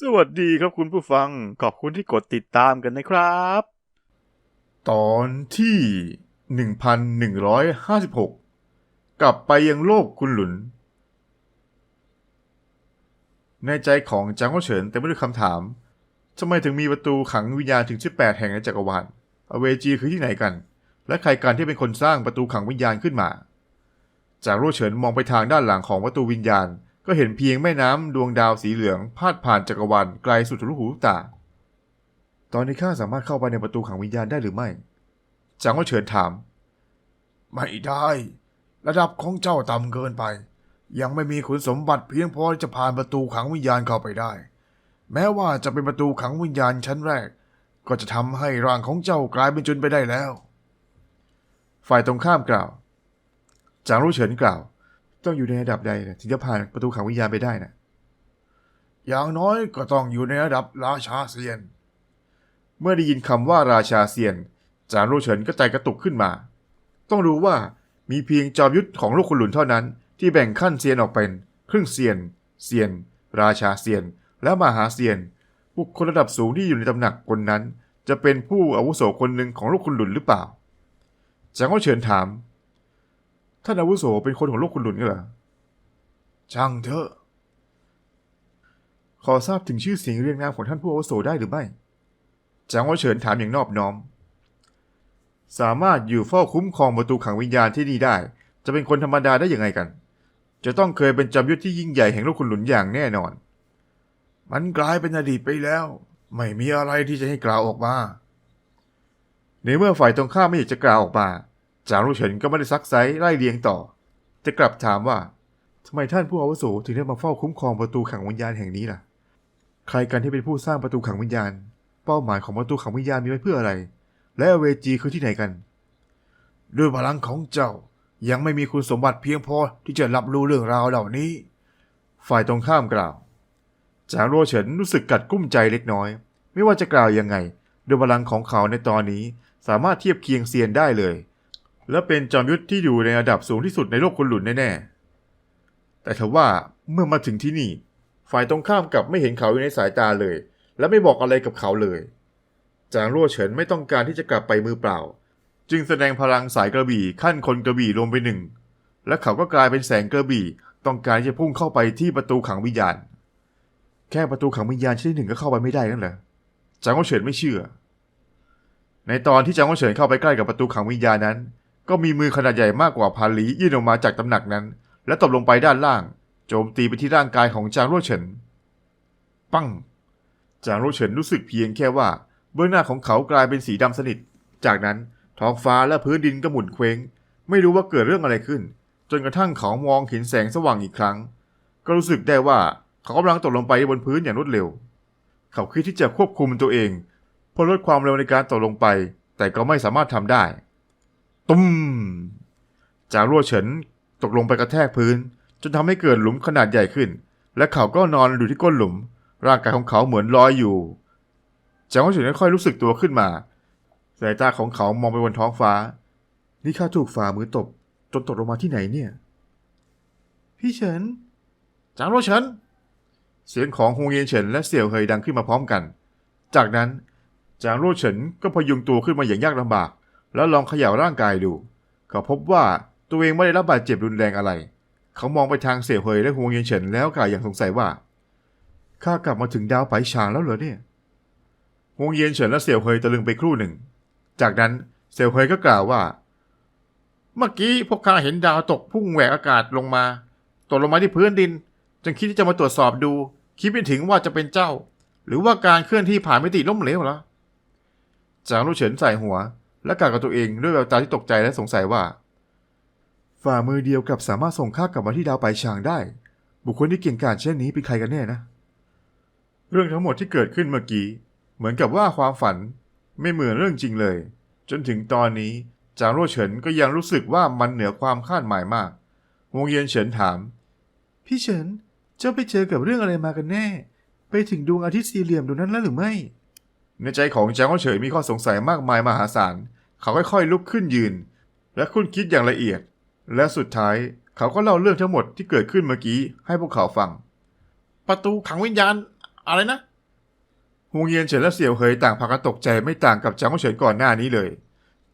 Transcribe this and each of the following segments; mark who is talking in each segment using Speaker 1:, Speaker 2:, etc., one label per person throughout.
Speaker 1: สวัสดีครับคุณผู้ฟัง ขอบคุณที่กดติดตามกันนะครับ
Speaker 2: ตอนที่ 1156 กลับไปยังโลกคุณหลุน ในใจของจางโอเฉินเต็มไปด้วยคำถามทำไมถึงมีประตูขังวิญญาณถึง 18 แห่งในจักรวาลอเวจีคือที่ไหนกัน และใครกันที่เป็นคนสร้างประตูขังวิญญาณขึ้นมา จางโรเฉินมองไปทางด้านหลังของประตูวิญญาณ ก็เห็นเพียงแม่น้ำดวงดาวสีเหลืองพาดผ่านจักรวาลไกลสุดลูกหูลูกตา ตอนนี้ข้าสามารถเข้าไปในประตูขังวิญญาณได้หรือไม่ จางโอเฉินถาม ไม่ได้ ระดับของเจ้าต่ำเกินไป ยังไม่มีคุณสมบัติเพียงพอที่จะผ่านประตูขังวิญญาณเข้าไปได้ แม้ว่าจะเป็นประตูขังวิญญาณชั้นแรก ก็จะทำให้ร่างของเจ้ากลายเป็นจุนไปได้แล้ว ฝ่ายตรงข้ามกล่าว จางรู้เฉินกล่าว ต้องอยู่ในระดับใดถึงจะผ่านประตูขังวิญญาณไปได้นะอย่างน้อยก็ต้องอยู่ในระดับราชาเซียน เมื่อได้ยินคำว่าราชาเซียน จางรู้เฉินก็ใจกระตุกขึ้นมา ต้องรู้ว่ามีเพียงจอมยุทธของลูกคุณหลุนเท่านั้น ที่แบ่งขั้นเซียนออกเป็น ครึ่งเซียน เซียน ราชาเซียน และมหาเซียน บุคคลระดับสูงที่อยู่ในตำหนักคนนั้น จะเป็นผู้อาวุโสคนหนึ่งของลูกคุณหลุนหรือเปล่าจางก็เฉินถาม ท่านอาวุโสเป็นคนของโลกคุณหลุนกันเหรอช่างเถอะ ขอทราบถึงชื่อเสียงเรียงนามของท่านผู้อาวุโสได้หรือไม่จางว่าเฉินถามอย่างนอบน้อม สามารถอยู่เฝ้าคุ้มครองประตูขังวิญญาณที่นี่ได้ จะเป็นคนธรรมดาได้ยังไงกัน จะต้องเคยเป็นจอมยุทธที่ยิ่งใหญ่แห่งโลกคุณหลุนอย่างแน่นอน มันกลายเป็นอดีตไปแล้ว ไม่มีอะไรที่จะให้กล่าวออกมาในเมื่อฝ่ายตรงข้ามไม่อยากจะกล่าวออกมา จางรู้เฉินก็ไม่ได้ซักไซไล่เลียงต่อจะกลับถามว่าทำไมท่านผู้อาวุโสถึงได้มาเฝ้าคุ้มครองประตูขังวิญญาณแห่งนี้ล่ะ ใครกันที่เป็นผู้สร้างประตูขังวิญญาณ เป้าหมายของประตูขังวิญญาณมีไว้เพื่ออะไร และเวจีคือที่ไหนกัน ด้วยพลังของเจ้ายังไม่มีคุณสมบัติเพียงพอที่จะรับรู้เรื่องราวเหล่านี้ ฝ่ายตรงข้ามกล่าว จางโรเฉินรู้สึกกัดกุ้มใจเล็กน้อย ไม่ว่าจะกล่าวยังไงด้วยพลังของเขาในตอนนี้สามารถเทียบเคียงเซียนได้เลย และเป็นจอมยุทธที่อยู่ในระดับสูงที่สุดในโลกคนหลุนแน่ๆ แต่ทว่าเมื่อมาถึงที่นี่ ฝ่ายตรงข้ามกลับไม่เห็นเขาอยู่ในสายตาเลย และไม่บอกอะไรกับเขาเลย จางรั่วเฉินไม่ต้องการที่จะกลับไปมือเปล่า จึงแสดงพลังสายกระบี่ขั้นคนกระบี่รวมไปหนึ่ง และเขาก็กลายเป็นแสงกระบี่ต้องการจะพุ่งเข้าไปที่ประตูขังวิญญาณ แค่ประตูขังวิญญาณชนิดหนึ่งก็เข้าไปไม่ได้นั่นเหรอจางรั่วเฉินไม่เชื่อ ในตอนที่จางรั่วเฉินเข้าไปใกล้กับประตูขังวิญญาณนั้น ก็มีมือขนาดใหญ่มากกว่าพันลี้ยื่นออกมาจากตำหนักนั้น และตบลงไปด้านล่าง โจมตีไปที่ร่างกายของจางรั่วเฉิน ปังจางรั่วเฉินรู้สึกเพียงแค่ว่า เบื้องหน้าของเขากลายเป็นสีดำสนิท จากนั้นท้องฟ้าและพื้นดินก็หมุนเคว้ง ไม่รู้ว่าเกิดเรื่องอะไรขึ้น จนกระทั่งเขามองเห็นแสงสว่างอีกครั้ง ก็รู้สึกได้ว่าเขากำลังตกลงไปบนพื้นอย่างรวดเร็ว เขาคิดที่จะควบคุมตัวเองเพื่อลดความเร็วในการตกลงไป แต่ก็ไม่สามารถทำได้ ตุ้มจางรั่วเฉินตกลงไปกระแทกพื้น จนทำให้เกิดหลุมขนาดใหญ่ขึ้น และเขาก็นอนอยู่ที่ก้นหลุม ร่างกายของเขาเหมือนลอยอยู่จางรั่วเฉินค่อยๆรู้สึกตัวขึ้นมาสายตาของเขามองไปบนท้องฟ้า นี่ข้าถูกฝ่ามือตบจนตกลงมาที่ไหนเนี่ย พี่เฉินจางรั่วเฉินเสียงของฮงเยียนเฉินและเสี่ยวเฮยดังขึ้นมาพร้อมกัน จากนั้นจางรั่วเฉินก็พยุงตัวขึ้นมาอย่างยากลำบาก แล้วลองเขย่าร่างกายดูเขาพบว่าตัวเองไม่ได้รับบาดเจ็บรุนแรงอะไร เขามองไปทางเสี่ยเฮยและฮวงเยียนเฉินแล้วกล่าวอย่างสงสัยว่าข้ากลับมาถึงดาวไปฉางแล้วเหรอเนี่ยฮวงเยียนเฉินและเสี่ยเฮยตะลึงไปครู่หนึ่ง จากนั้นเสี่ยเฮยก็กล่าวว่า เมื่อกี้พวกข้าเห็นดาวตกพุ่งแหวกอากาศลงมาตกลงมาที่พื้นดิน จึงคิดที่จะมาตรวจสอบดู คิดไม่ถึงว่าจะเป็นเจ้า หรือว่าการเคลื่อนที่ผ่านมิติล้มเหลวเหรอจางลู่เฉินใส่หัว และกล่าวกับตัวเองด้วยแววตาที่ตกใจและสงสัยว่า ฝ่ามือเดียวกับสามารถส่งข้ากลับมาที่ดาวไปชางได้ บุคคลที่เก่งกาจเช่นนี้เป็นใครกันแน่นะ เรื่องทั้งหมดที่เกิดขึ้นเมื่อกี้ เหมือนกับว่าความฝันไม่เหมือนเรื่องจริงเลย จนถึงตอนนี้จางรั่วเฉินก็ยังรู้สึกว่ามันเหนือความคาดหมายมากวงเยียนเฉินถาม พี่เฉินเจ้าไปเจอกับเรื่องอะไรมากันแน่ ไปถึงดวงอาทิตย์สี่เหลี่ยมดวงนั้นแล้วหรือไม่ ในใจของจางรั่วเฉินมีข้อสงสัยมากมายมหาศาล เขาค่อยๆลุกขึ้นยืน และคุ้นคิดอย่างละเอียด และสุดท้ายเขาก็เล่าเรื่องทั้งหมดที่เกิดขึ้นเมื่อกี้ให้พวกเขาฟัง ประตูขังวิญญาณ
Speaker 3: อะไรนะ
Speaker 2: ฮวงเยียนเฉินและเสี่ยวเฮยต่างพากันตกใจไม่ต่างกับจางว่าเฉินก่อนหน้านี้เลย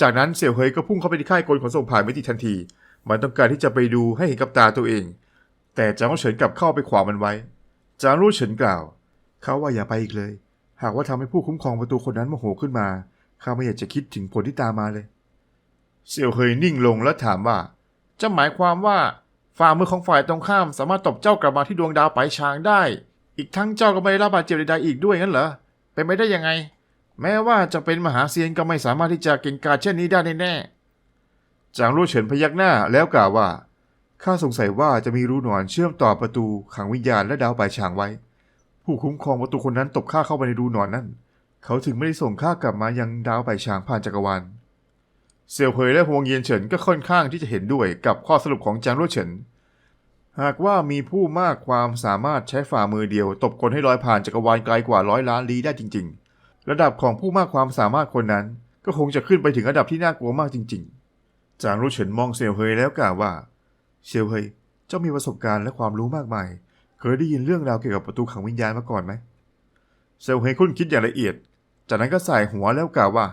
Speaker 2: จากนั้นเสี่ยวเฮยก็พุ่งเข้าไปที่ค่ายกลขนส่งผ่านมิติทันที มันต้องการที่จะไปดูให้เห็นกับตาตัวเอง แต่จางว่าเฉินกลับเข้าไปขวางมันไว้ จางรู้เฉินกล่าว เขาว่าอย่าไปอีกเลย หากว่าทำให้ผู้คุ้มครองประตูคนนั้นโมโหขึ้นมา ข้าไม่อยากจะคิดถึงผลที่ตามมาเลย เสี่ยวเฮยนิ่งลงและถามว่า
Speaker 3: จะหมายความว่าฝ่ามือของฝ่ายตรงข้ามสามารถตบเจ้ากลับมาที่ดวงดาวไปช้างได้ อีกทั้งเจ้าก็ไม่ได้รับบาดเจ็บใดๆอีกด้วยงั้นเหรอเป็นไปได้ยังไง แม้ว่าจะเป็นมหาเซียนก็ไม่สามารถที่จะเก่งกาจเช่นนี้ได้แน่ๆ
Speaker 2: จางรู้เฉินพยักหน้าแล้วกล่าวว่าข้าสงสัยว่าจะมีรูหนอนเชื่อมต่อประตูขังวิญญาณและดาวปลายฉางไว้ ผู้คุ้มครองประตูคนนั้นตบข้าเข้าไปในรูหนอนนั่น เขาถึงไม่ได้ส่งข้ากลับมายังดาวปลายฉางผ่านจักรวาลเซียวเผยและฮวงเยียนเฉินก็ค่อนข้างที่จะเห็นด้วยกับข้อสรุปของจางรู้เฉิน หากว่ามีผู้มากความสามารถใช้ฝ่ามือเดียว ตบคนให้ลอยผ่านจักรวาลไกลกว่าร้อยล้านลี้ได้จริง ๆ ระดับของผู้มากความสามารถคนนั้น ก็คงจะขึ้นไปถึงระดับที่น่ากลัวมากจริง ๆ จางรู้เฉินมองเซียวเฮยแล้วกล่าวว่า เซียวเฮยเจ้ามีประสบการณ์และความรู้มากมาย เคยได้ยินเรื่องราวเกี่ยวกับประตูขังวิญญาณมาก่อนไหม เซียวเฮคุ้นคิดอย่างละเอียด จากนั้นก็สายหัวแล้วกล่าวว่า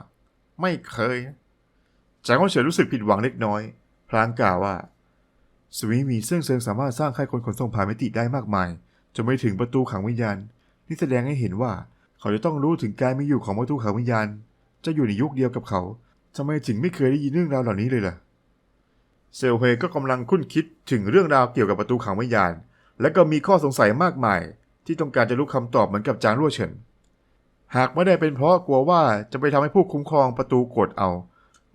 Speaker 3: ไม่เคย
Speaker 2: จางว่าเฉินรู้สึกผิดหวังเล็กน้อย พลางกล่าวว่าสวีมีเซิ่งเซิงสามารถสร้างค่ายคนขนส่งผ่านมิติได้มากมายจนไปถึงประตูขังวิญญาณนี่แสดงให้เห็นว่า เขาจะต้องรู้ถึงการมีอยู่ของประตูขังวิญญาณ จะอยู่ในยุคเดียวกับเขาทำไมถึงไม่เคยได้ยินเรื่องราวเหล่านี้เลยล่ะเซลเฮก็กำลังคุ้นคิดถึงเรื่องราวเกี่ยวกับประตูขังวิญญาณ และก็มีข้อสงสัยมากมาย ที่ต้องการจะรู้คำตอบเหมือนกับจางรั่วเฉิน หากไม่ได้เป็นเพราะกลัวว่าจะไปทำให้ผู้คุ้มครองประตูกดเอา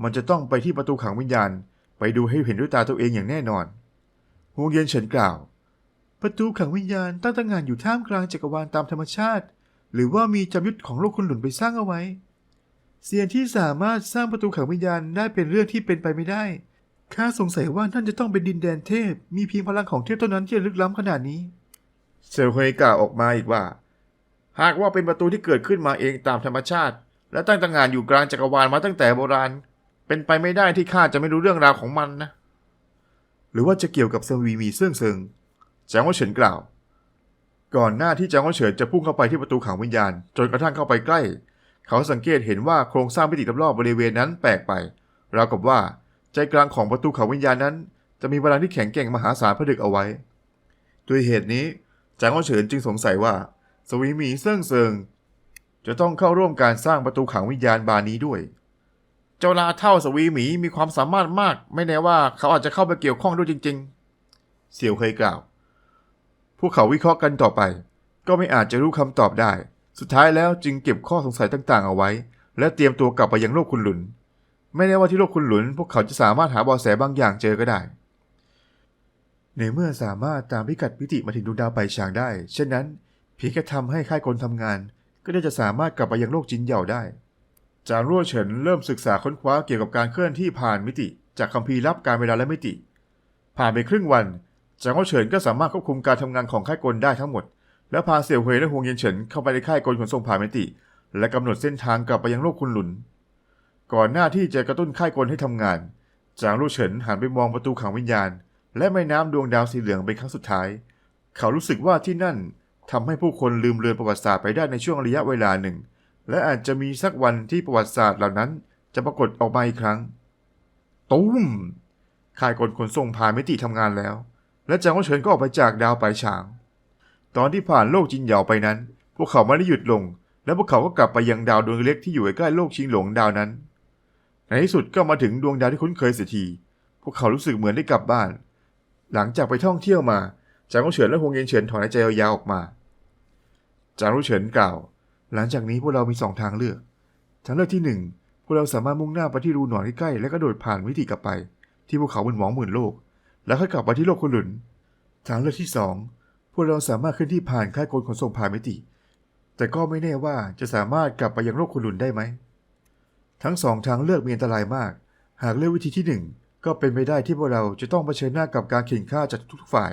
Speaker 2: มันจะต้องไปที่ประตูขังวิญญาณ ไปดูให้เห็นด้วยตาตัวเองอย่างแน่นอนฮวงเย็นเฉินกล่าว ประตูขังวิญญาณตั้งตระหงานอยู่ท่ามกลางจักรวาลตามธรรมชาติ หรือว่ามีจำยุทธของโลกคุณหลุนไปสร้างเอาไว้เสียนที่สามารถสร้างประตูขังวิญญาณได้เป็นเรื่องที่เป็นไปไม่ได้ ข้าสงสัยว่านั่นจะต้องเป็นดินแดนเทพ มีเพียงพลังของเทพเท่านั้นที่จะลึกล้ำขนาดนี้ เซลเฮยกล่าวออกมาอีกว่า
Speaker 3: หากว่าเป็นประตูที่เกิดขึ้นมาเองตามธรรมชาติ และตั้งตระหงานอยู่กลางจักรวาลมาตั้งแต่โบราณ เป็นไปไม่ได้ที่ข้าจะไม่รู้เรื่องราวของมันนะ
Speaker 2: หรือว่าจะเกี่ยวกับสวีมีเสื่องเซิงจางว่าเฉินกล่าว ก่อนหน้าที่จางว่าเฉินจะพุ่งเข้าไปที่ประตูขังวิญญาณ จนกระทั่งเข้าไปใกล้ เขาสังเกตเห็นว่าโครงสร้างมิติรอบๆบริเวณนั้นแปลกไป ราวกับว่าใจกลางของประตูขังวิญญาณนั้น จะมีพลังที่แข็งแกร่งมหาศาลผนึกเอาไว้ ด้วยเหตุนี้ จางว่าเฉินจึงสงสัยว่า สวีมีเสื่องเซิงจะต้องเข้าร่วมการสร้างประตูขังวิญญาณบานนี้ด้วย
Speaker 3: เจ้าลาเท่าสวีหมีมีความสามารถมาก ไม่แน่ว่าเขาอาจจะเข้าไปเกี่ยวข้องด้วยจริง ๆ
Speaker 2: เสี่ยวเคยกล่าว พวกเขาวิเคราะห์กันต่อไป ก็ไม่อาจจะรู้คำตอบได้ สุดท้ายแล้วจึงเก็บข้อสงสัยต่างๆ เอาไว้ และเตรียมตัวกลับไปยังโลกคุณหลุน ไม่แน่ว่าที่โลกคุณหลุน พวกเขาจะสามารถหาเบาะแสบางอย่างเจอก็ได้ ในเมื่อสามารถตามพิกัดมิติมาถึงดวงดาวไปลายฉางได้ เช่นนั้นเพียงแค่ทำให้ค่ายกลทำงาน ก็ได้จะสามารถกลับไปยังโลกจินเหย่าได้ จางรั่วเฉินเริ่มศึกษาค้นคว้าเกี่ยวกับการเคลื่อนที่ผ่านมิติ จากคัมภีร์ลับการเวลาและมิติ ผ่านไปครึ่งวัน จางรั่วเฉินก็สามารถควบคุมการทำงานของค่ายกลได้ทั้งหมด และพาเสี่ยวเฮยและฮวงเย็นเฉินเข้าไปในค่ายกลขนส่งผ่านมิติ และกำหนดเส้นทางกลับไปยังโลกคุณหลุน ก่อนหน้าที่จะกระตุ้นค่ายกลให้ทำงาน จางลู่วเฉินหันไปมองประตูขังวิญญาณ และแม่น้ำดวงดาวสีเหลืองเป็นครั้งสุดท้าย เขารู้สึกว่าที่นั่นทำให้ผู้คนลืมเลือนประวัติศาสตร์ไปได้ในช่วงระยะเวลาหนึ่ง และอาจจะมีสักวันที่ประวัติศาสตร์เหล่านั้นจะปรากฏออกมาอีกครั้ง ตุ้มค่ายกลขนส่งผ่านมิติทำงานแล้ว และจางว่าเฉินก็ออกไปจากดาวปลายฉาง ตอนที่ผ่านโลกจินเหยาไปนั้น พวกเขาไม่ได้หยุดลง และพวกเขาก็กลับไปยังดาวดวงเล็กที่อยู่ใกล้โลกชิงหลงดาวนั้น ในที่สุดก็มาถึงดวงดาวที่คุ้นเคยเสียที พวกเขารู้สึกเหมือนได้กลับบ้าน หลังจากไปท่องเที่ยวมาจางรู้เฉินและฮวงเย็นเฉินถอนหายใจยาวๆออกมาจางรู้เฉินกล่าว หลังจากนี้พวกเรามีสองทางเลือก ทางเลือกที่หนึ่งพวกเราสามารถมุ่งหน้าไปที่รูหนอนที่ใกล้และก็โดดผ่านวิถีกลับไป ที่ภูเขาบนหมองหมื่นโลก แล้วค่อยกลับมาที่โลกคุณหลุนทางเลือกที่สองพวกเราสามารถขึ้นที่ผ่านค่ายกลขนส่งผ่านมิติ แต่ก็ไม่แน่ว่าจะสามารถกลับไปยังโลกคุณหลุนได้ไหมทั้งสองทางเลือกมีอันตรายมาก หากเลือกวิธีที่หนึ่ง ก็เป็นไปได้ที่พวกเราจะต้องเผชิญหน้ากับการเข่งฆ่าจากทุกๆฝ่าย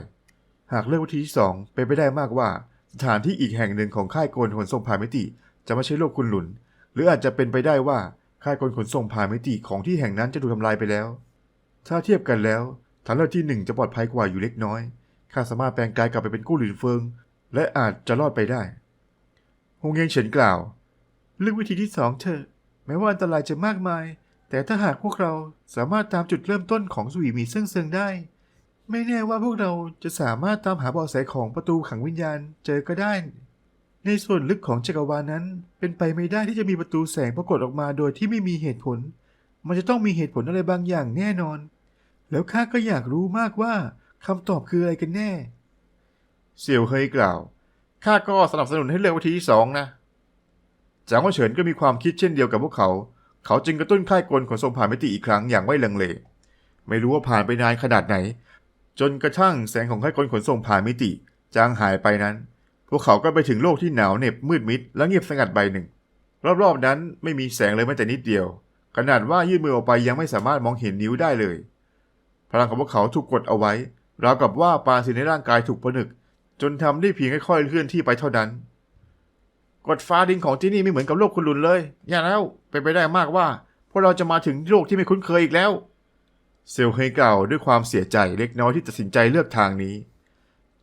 Speaker 2: หากเลือกวิธีที่สองเป็นไปได้มากว่า สถานที่อีกแห่งหนึ่งของค่ายกลขนส่งผ่านมิติ จะไม่ใช่โลกคุณหลุน หรืออาจจะเป็นไปได้ว่าค่ายกลขนส่งผ่านมิติของที่แห่งนั้นจะถูกทำลายไปแล้ว ถ้าเทียบกันแล้วทางเลือกที่หนึ่งจะปลอดภัยกว่าอยู่เล็กน้อยข้าสามารถแปลงกายกลับไปเป็นกู้หลินเฟิง และอาจจะรอดไปได้ฮงเงียนเฉินกล่าว เลือกวิธีที่สองเถอะแม้ว่าอันตรายจะมากมาย แต่ถ้าหากพวกเราสามารถตามจุดเริ่มต้นของสวีมีเซิงเซิงได้ ไม่แน่ว่าพวกเราจะสามารถตามหาเบาะแสของประตูขังวิญญาณเจอก็ได้ ในส่วนลึกของจักรวาลนั้น เป็นไปไม่ได้ที่จะมีประตูแสงปรากฏออกมาโดยที่ไม่มีเหตุผล มันจะต้องมีเหตุผลอะไรบางอย่างแน่นอน แล้วข้าก็อยากรู้มากว่าคำตอบคืออะไรกันแน่ เสี่ยวเฮยกล่าว
Speaker 3: ข้าก็สนับสนุนให้เลือกวิธีที่สองนะ
Speaker 2: จางว่าเฉินก็มีความคิดเช่นเดียวกับพวกเขา เขาจึงกระตุ้นค่ายกลขนส่งผ่านมิติอีกครั้งอย่างไม่ลังเล ไม่รู้ว่าผ่านไปนานขนาดไหน จนกระทั่งแสงของค่ายกลขนส่งผ่านมิติจางหายไปนั้น พวกเขาก็ไปถึงโลกที่หนาวเหน็บมืดมิดและเงียบสงัดใบหนึ่ง รอบๆนั้นไม่มีแสงเลยแม้แต่นิดเดียว ขนาดว่ายื่นมือออกไปยังไม่สามารถมองเห็นนิ้วได้เลย พลังของพวกเขาถูกกดเอาไว้ราวกับว่าปราสินในร่างกายถูกผนึก จนทำได้เพียงค่อยๆเคลื่อนที่ไปเท่านั้น
Speaker 3: กฎฟ้าดินของที่นี่ไม่เหมือนกับโลกคุณลุนเลย อย่าแล้วเป็นไปได้มากว่า พวกเราจะมาถึงโลกที่ไม่คุ้นเคยอีกแล้ว
Speaker 2: เซลเฮยกล่าวด้วยความเสียใจเล็กน้อยที่ตัดสินใจเลือกทางนี้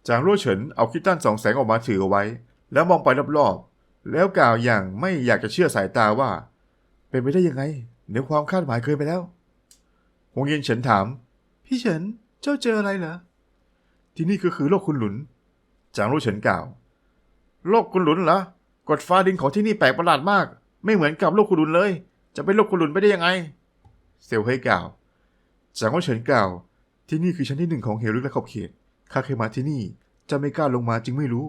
Speaker 2: จางรั่วเฉินเอาคิดตันสองแสงออกมาถือเอาไว้ แล้วมองไปรอบๆ แล้วกล่าวอย่างไม่อยากจะเชื่อสายตาว่า เป็นไปได้ยังไงเหนือความคาดหมายเกินไปแล้วหงเย็นเฉินถาม พี่เฉินเจ้าเจออะไรเหรอที่นี่ก็คือโลกคุณหลุน จางรั่เฉินกล่าว
Speaker 3: โลกคุณลุนเหรอ กฎฟ้าดินของที่นี่แปลกประหลาดมาก ไม่เหมือนกับโลกคุณลุนเลย จะเป็นโลกคุณลุนไปได้ยังไง
Speaker 2: เซลเฮยกล่าว จางรั่วเฉินกล่าว ที่นี่คือชั้นที่หนึ่งของเหวลึกและขอบเขต ข้าเคยมาที่นี่จะไม่กล้าลงมาจึงไม่รู้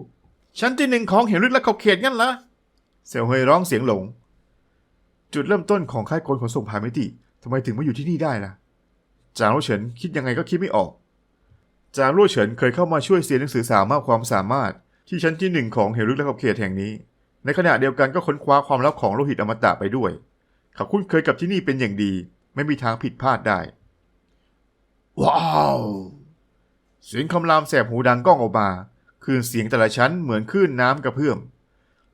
Speaker 3: ชั้นที่หนึ่งของเหวลึกและขอบเขตงั้นเหรอ
Speaker 2: เซลเฮยร้องเสียงหลง จุดเริ่มต้นของค่ายกลขนส่งผ่านมิติทำไมถึงมาอยู่ที่นี่ได้ล่ะ จางลู่เฉินคิดยังไงก็คิดไม่ออก จางลู่เฉินเคยเข้ามาช่วยเสียนหนังสือสามมากความสามารถที่ชั้นที่หนึ่งของเหวลึกและขอบเขตแห่งนี้ ในขณะเดียวกันก็ค้นคว้าความลับของโลหิตอมตะไปด้วย เขาคุ้นเคยกับที่นี่เป็นอย่างดี ไม่มีทางผิดพลาดได้ ว้าวเสียงคำรามแสบหูดังก้องออกมาคลื่นเสียงแต่ละชั้นเหมือนคลื่นน้ำกระเพื่อม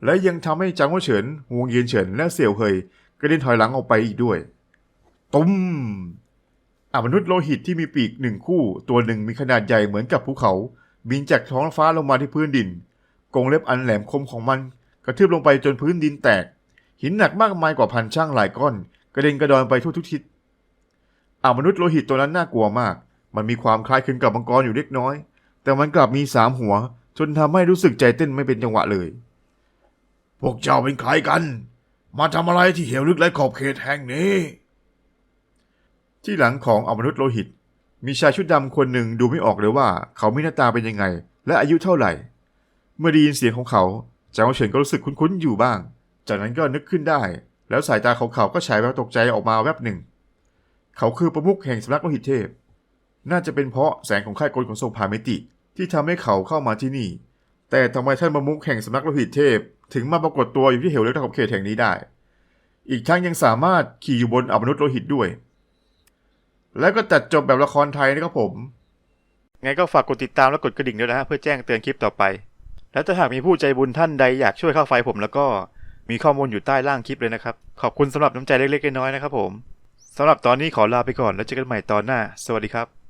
Speaker 2: และยังทำให้จางว่าเฉินฮวงเยียนเฉินและเสี่ยวเฮยกระเด็นถอยหลังออกไปอีกด้วย ตุ้มอามนุษย์โลหิตที่มีปีกหนึ่งคู่ ตัวหนึ่งมีขนาดใหญ่เหมือนกับภูเขา บินจากท้องฟ้าลงมาที่พื้นดิน กรงเล็บอันแหลมคมของมัน กระทืบลงไปจนพื้นดินแตก หินหนักมากมายกว่าพันช่างหลายก้อน กระเด็นกระดอนไปทั่วทุกทิศอามนุษย์โลหิตตัวนั้นน่ากลัวมาก มันมีความคล้ายคลึงกับมังกรอยู่เล็กน้อย แต่มันกลับมีสามหัว จนทำให้รู้สึกใจเต้นไม่เป็นจังหวะเลย
Speaker 3: พวกเจ้าเป็นใครกัน มาทำอะไรที่เหวลึกและขอบเขตแห่งนี้
Speaker 2: ที่หลังของอมนุษย์โลหิต มีชายชุดดำคนหนึ่งดูไม่ออกเลยว่า เขามีหน้าตาเป็นยังไง และอายุเท่าไหร่ เมื่อได้ยินเสียงของเขา จางเฉินก็รู้สึกคุ้นๆอยู่บ้าง จากนั้นก็นึกขึ้นได้ แล้วสายตาของเขาก็ฉายแววตกใจออกมาแวบหนึ่ง เขาคือประมุขแห่งสำนักโลหิตเทพ น่าจะเป็นเพราะแสงของค่ายกลขนส่งผ่านมิติ ที่ทำให้เขาเข้ามาที่นี่ แต่ทำไมท่านประมุขแห่งสำนักโลหิตเทพ ถึงมาปรากฏตัวอยู่ที่เหวลึกขอบเขตแห่งนี้ได้ อีกทั้งยังสามารถขี่อยู่บนอมนุษย์โลหิตด้วย แล้วก็ตัดจบแบบละครไทยนะครับผม
Speaker 1: ไงก็ฝากกดติดตามและกดกระดิ่งด้วยนะฮะเพื่อแจ้งเตือนคลิปต่อไป และถ้าหากมีผู้ใจบุญท่านใดอยากช่วยค่าไฟผมแล้วก็มีข้อมูลอยู่ใต้ล่างคลิปเลยนะครับ ขอบคุณสำหรับน้ำใจเล็กๆน้อยๆนะครับผมสำหรับตอนนี้ขอลาไปก่อนแล้วเจอกันใหม่ตอนหน้า สวัสดีครับ